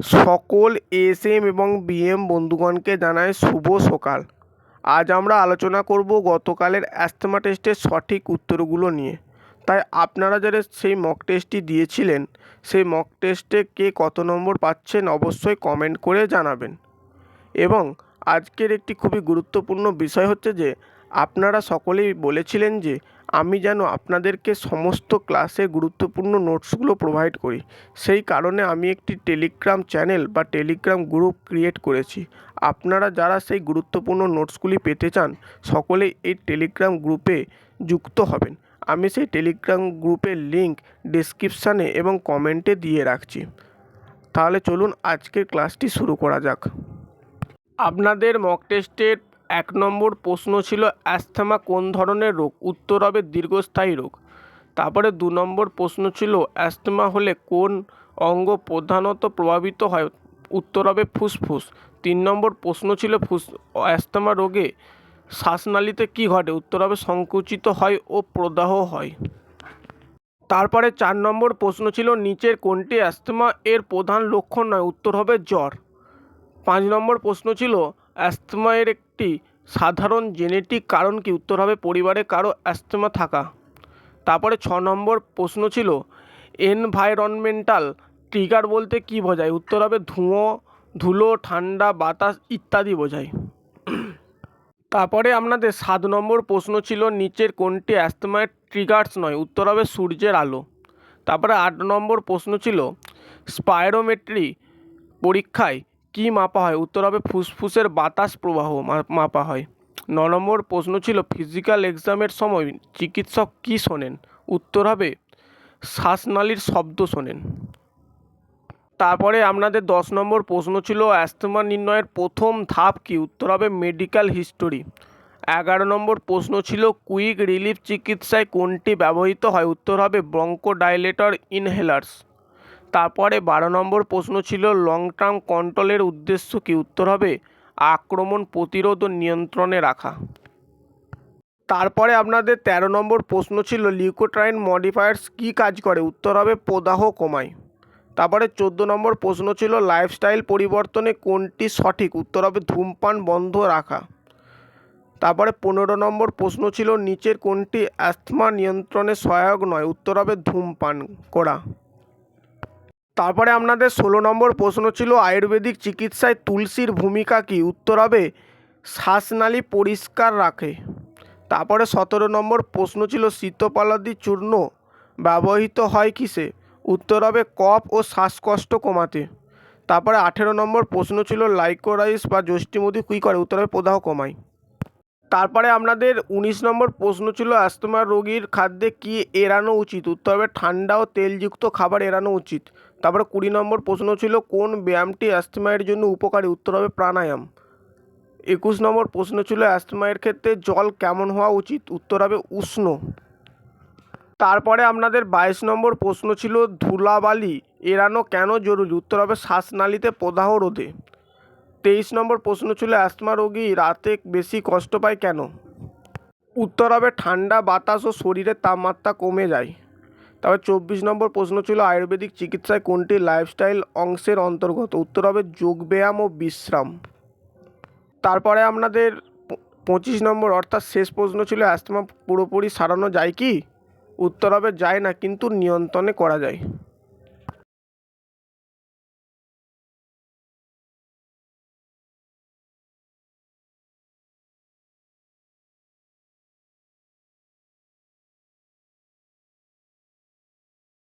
সকল S M এবং B M বন্ধুগণকে জানাই শুভ সকাল। আজ আমরা আলোচনা করব গতকালের অ্যাস্থমা টেস্টের সঠিক উত্তরগুলো নিয়ে। তাই আপনারা যারা সেই মক টেস্টটি দিয়েছিলেন, সেই মক টেস্টে কে কত নম্বর পাচ্ছেন অবশ্যই কমেন্ট করে জানাবেন। এবং আজকের একটি খুবই গুরুত্বপূর্ণ বিষয় হচ্ছে যে আপনারা সকলেই বলেছিলেন যে আমি যেন আপনাদেরকে সমস্ত ক্লাসে গুরুত্বপূর্ণ নোটসগুলো প্রোভাইড করি। সেই কারণে আমি একটি টেলিগ্রাম চ্যানেল বা টেলিগ্রাম গ্রুপ ক্রিয়েট করেছি। আপনারা যারা সেই গুরুত্বপূর্ণ নোটসগুলি পেতে চান, সকলেই এই টেলিগ্রাম গ্রুপে যুক্ত হবেন। আমি সেই টেলিগ্রাম গ্রুপের লিঙ্ক ডিসক্রিপশানে এবং কমেন্টে দিয়ে রাখছি। তাহলে চলুন আজকের ক্লাসটি শুরু করা যাক। আপনাদের মক টেস্টের এক নম্বর প্রশ্ন ছিল, অ্যাস্থমা কোন ধরনের রোগ? উত্তর হবে দীর্ঘস্থায়ী রোগ। তারপরে দু নম্বর প্রশ্ন ছিল, অ্যাস্থমা হলে কোন অঙ্গ প্রধানত প্রভাবিত হয়? উত্তর হবে ফুসফুস। তিন নম্বর প্রশ্ন ছিল, ফুস, অ্যাস্থমা রোগে শ্বাসনালীতে কী ঘটে? উত্তর হবে সংকুচিত হয় ও প্রদাহ হয়। তারপরে চার নম্বর প্রশ্ন ছিল, নিচের কোনটি অ্যাস্থমা এর প্রধান লক্ষণ নয়? উত্তর হবে জ্বর। পাঁচ নম্বর প্রশ্ন ছিল অ্যাস্থমা এর একটি সাধারণ জেনেটিক কারণ কি? উত্তর হবে, পরিবারে কারও অ্যাস্থমা থাকা। তারপরে ছ নম্বর প্রশ্ন ছিল, এনভায়রনমেন্টাল ট্রিগার বলতে কী বোঝায়? উত্তর হবে, ধুঁয়ো, ধুলো, ঠান্ডা, বাতাস ইত্যাদি বোঝায়। তারপরে আপনাদের সাত নম্বর প্রশ্ন ছিল, নিচের কোনটি অ্যাস্থমায়ের ট্রিগার্স নয়? উত্তর হবে, সূর্যের আলো। তারপরে আট নম্বর প্রশ্ন ছিল, স্পাইরোমেট্রি পরীক্ষায় কী মাপা হয়? উত্তর হবে ফুসফুসের বাতাস প্রবাহ মাপা হয়। ন নম্বর প্রশ্ন ছিল ফিজিক্যাল এক্সামের সময় চিকিৎসক কী শোনেন? উত্তর হবে, শ্বাসনালীর শব্দ শোনেন। তারপরে আপনাদের দশ নম্বর প্রশ্ন ছিল, অ্যাস্থমা নির্ণয়ের প্রথম ধাপ কি? উত্তর হবে মেডিকেল হিস্টোরি এগারো নম্বর প্রশ্ন ছিল কুইক রিলিফ চিকিৎসায় কোনটি ব্যবহৃত হয়? উত্তর হবে ব্রঙ্কোডাইলেটর ইনহেলার্স তারপরে বারো নম্বর প্রশ্ন ছিল লং টার্ম কন্ট্রোলের উদ্দেশ্য কি? উত্তর হবে, আক্রমণ প্রতিরোধ ও নিয়ন্ত্রণে রাখা। তারপরে আপনাদের তেরো নম্বর প্রশ্ন ছিল, লিউকোট্রাইন মডিফায়ার্স কী কাজ করে? উত্তর হবে, প্রদাহ কমায়। তারপরে চোদ্দ নম্বর প্রশ্ন ছিল লাইফস্টাইল পরিবর্তনে কোনটি সঠিক? উত্তর হবে, ধূমপান বন্ধ রাখা। তারপরে পনেরো নম্বর প্রশ্ন ছিল, নিচের কোনটি অ্যাস্থমা নিয়ন্ত্রণে সহায়ক নয়? উত্তর হবে, ধূমপান করা। তারপরে আপনাদের ষোলো নম্বর প্রশ্ন ছিল, আয়ুর্বেদিক চিকিৎসায় তুলসীর ভূমিকা কী? উত্তর হবে, শ্বাসনালী পরিষ্কার রাখে। তারপরে সতেরো নম্বর প্রশ্ন ছিল, শীতপালাদি চূর্ণ ব্যবহৃত হয় কিসে? উত্তর হবে, কফ ও শ্বাসকষ্ট কমাতে। তারপরে আঠেরো নম্বর প্রশ্ন ছিল, লাইকোরাইস বা যষ্টিমধি কী করে? উত্তর হবে, প্রদাহ কমায়। তারপরে আপনাদের উনিশ নম্বর প্রশ্ন ছিল অ্যাস্তমা রোগীর খাদ্যে কী এড়ানো উচিত? উত্তর হবে, ঠান্ডা ও তেলযুক্ত খাবার এড়ানো উচিত। তারপরে কুড়ি নম্বর প্রশ্ন ছিল, কোন ব্যায়ামটি অ্যাস্থমায়ের জন্য উপকারী? উত্তর হবে প্রাণায়াম। একুশ নম্বর প্রশ্ন ছিল, অ্যাস্থমায়ের ক্ষেত্রে জল কেমন হওয়া উচিত? উত্তর হবে উষ্ণ। তারপরে আপনাদের বাইশ নম্বর প্রশ্ন ছিল, ধুলাবালি এড়ানো কেন জরুরি? উত্তর হবে শ্বাসনালীতে প্রদাহ রোধে। তেইশ নম্বর প্রশ্ন ছিল, অ্যাস্থমা রোগী রাতে বেশি কষ্ট পায় কেন? উত্তর হবে ঠান্ডা বাতাস ও শরীরের তাপমাত্রা কমে যায়। তারপর চব্বিশ নম্বর প্রশ্ন ছিল, আয়ুর্বেদিক চিকিৎসায় কোনটি লাইফস্টাইল অংশের অন্তর্গত? উত্তর হবে যোগব্যায়াম ও বিশ্রাম। তারপরে আপনাদের পঁচিশ নম্বর, অর্থাৎ শেষ প্রশ্ন ছিল অ্যাস্থমা পুরোপুরি সারানো যায় কি? উত্তর হবে যায় না, কিন্তু নিয়ন্ত্রণে করা যায়।